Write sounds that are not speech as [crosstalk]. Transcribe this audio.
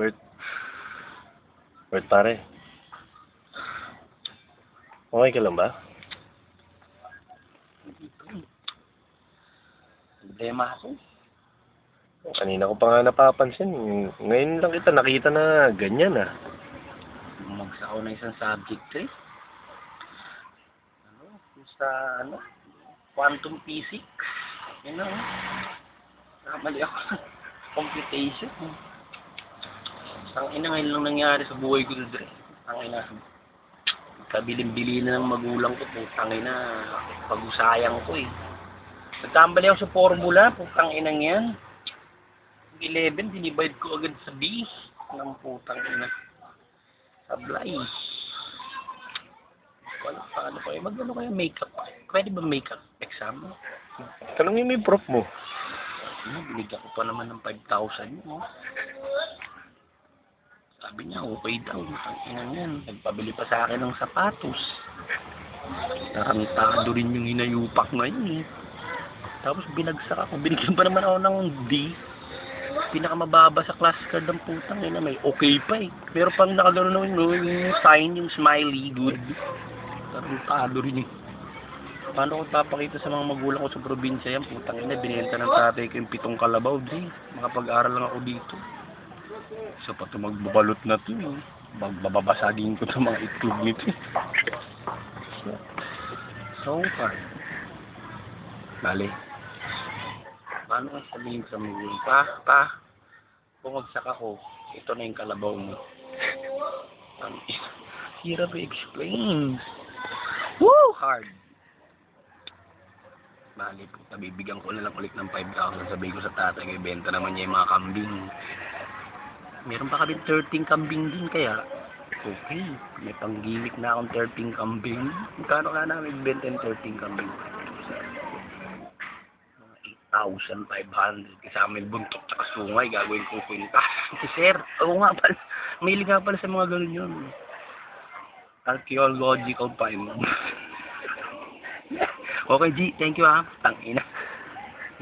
Bert. Bert, pare. Okay ka lang ba? Problema ako. Kanina ko pa nga napapansin. Ngayon lang kita nakita na ganyan ah. Bumagsak ako ng isang subject eh. Ano? Sa ano? Quantum physics. Yun know, Nakamali ako. [laughs] Computation. Ang ina ngayon lang nangyari sa buhay ko dre. Ang ina. Kabilin-bili na ng magulang ko. Putang ina. Pag-usayang ko eh. Nagtambali ako sa formula. Putang ina yan. 11, dinivide ko agad sa B. Ng putang ina. Sablay. Paano, paano kayo? Mag-ano kayo makeup? Pwede ba makeup exam? Tanongin mo yung prof mo. Ano, binigyan ko pa naman ng 5,000 yun. Sabi niya, okay daw. Ina niyan. Nagpabili pa sa akin ng sapatos. Tarantado rin yung hinayupak na yun eh. Tapos binagsak ako. Binigyan pa naman ako ng D. Pinakamababa sa class card ng putang ina. May okay pa eh. Pero pang nakagano na yun, yung sign, yung smiley, good. Tarantado rin yun. Paano ko papakita sa mga magulang ko sa probinsya yan? Putang ina, binenta ng tatay ko yung pitong kalabaw, di. Makapag-aral lang ako dito. Isa pa ito magbabalot na to, eh. Magbababasagin ko ng mga itlog nito. eh. So far. Bali. Paano sabihin sa magulang? Pa, pa, bumagsak ako. Ito na yung kalabaw mo. Ang hirap i-explain. Woo! Hard. Bali po, nabibigyan ko na lang ulit ng 5,000. Sabi ko sa tatay, kay benta naman niya yung mga kambing. Meron pa kami 13 kambing din kaya. Okay, may panggimik na akong 13 kambing. Magkano ka namin benta yung 13 kambing? Mga 8,500. Kasama yung buntok tsaka sungay, gagawin kong kwintas. [laughs] Sir, oo nga pala. Mahilig nga pala sa mga ganun yun. Archaeological find. [laughs] Okay, G. Thank you, ha. Tangina.